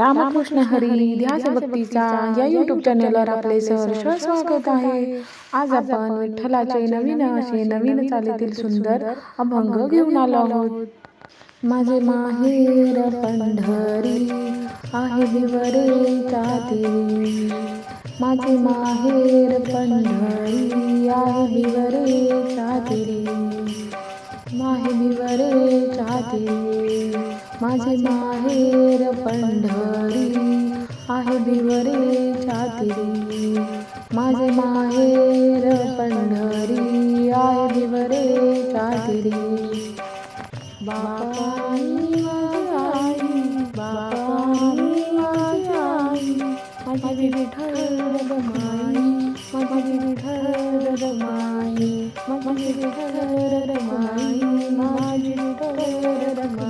रामकृष्ण हरी ध्यास भक्तीचा या युट्यूब चॅनलवर आपले सहर्ष स्वागत आहे. आज आपण विठ्ठलाचे नवीन असे नवीन चालीतील सुंदर अभंग घेऊन आलो आहोत. माझे माहेर पंढरी आहे देवी माझे माहेर पंढरी आहे विवरेचा देवी माहे विवरे चाते माझे माहेर पंढरी आहे बिवरे चाते माझे माहेर पंढरी आहे बिवरे चाते बापानी माझी आई बापानी माझी आई माझी विठ्ठल रमाई माझी विठ्ठल रमाई माझी विठ्ठल रमाई माझी विठ्ठल रमाई.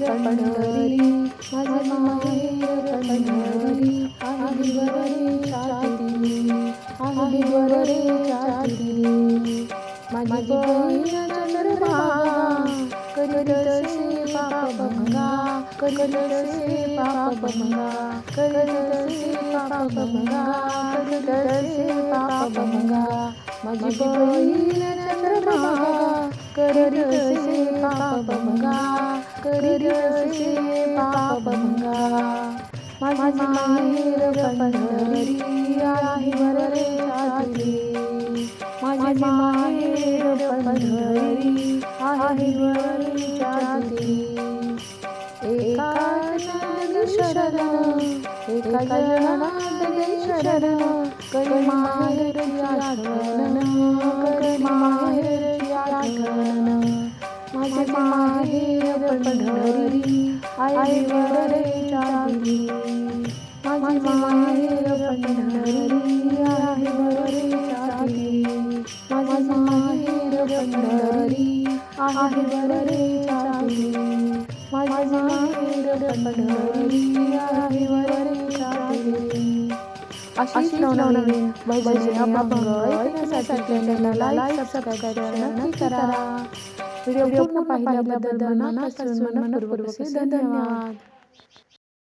ख्याती काय सांगू पुंडलिकर आहे बंधू त्याची ख्याती काय सांगू त्याची ख्याती काय सांगू माझे माहेर पंढरी माझे माहेर पंढरी आहे वरे छाती आहे वरे छाती माझी बहीण चंद्रभागा करीत से पाप भंगा करीत से पाप भंगा करीत से पाप भंगा करीत से पाप भंगा माझी बहीण चंद्रभागा करीत से पाप भंगा करीत से माझी माहेर पंढरी आहे वरले छाती माझे माहेर पंढरी आहे वरले जाती एका शरण एका जनात शरण. करी माहेरची आठवण करी माहेरची आठवण. माझे माहेर पंढरी आई वरे जाती माझी माहेर पंढरी आई वरे जाती माझी माहेर पंढरी आहे वरे जाती माझी माहेर पंढरी आहे वरे जाती अशीच नवनवीन भजन अभंग ऐकण्यासाठी चॅनलला लाईक सबस्क्राईब नक्की करा. व्हिडिओ पूर्ण पाहिल्याबद्दल मनापासून मनपूर्वक धन्यवाद.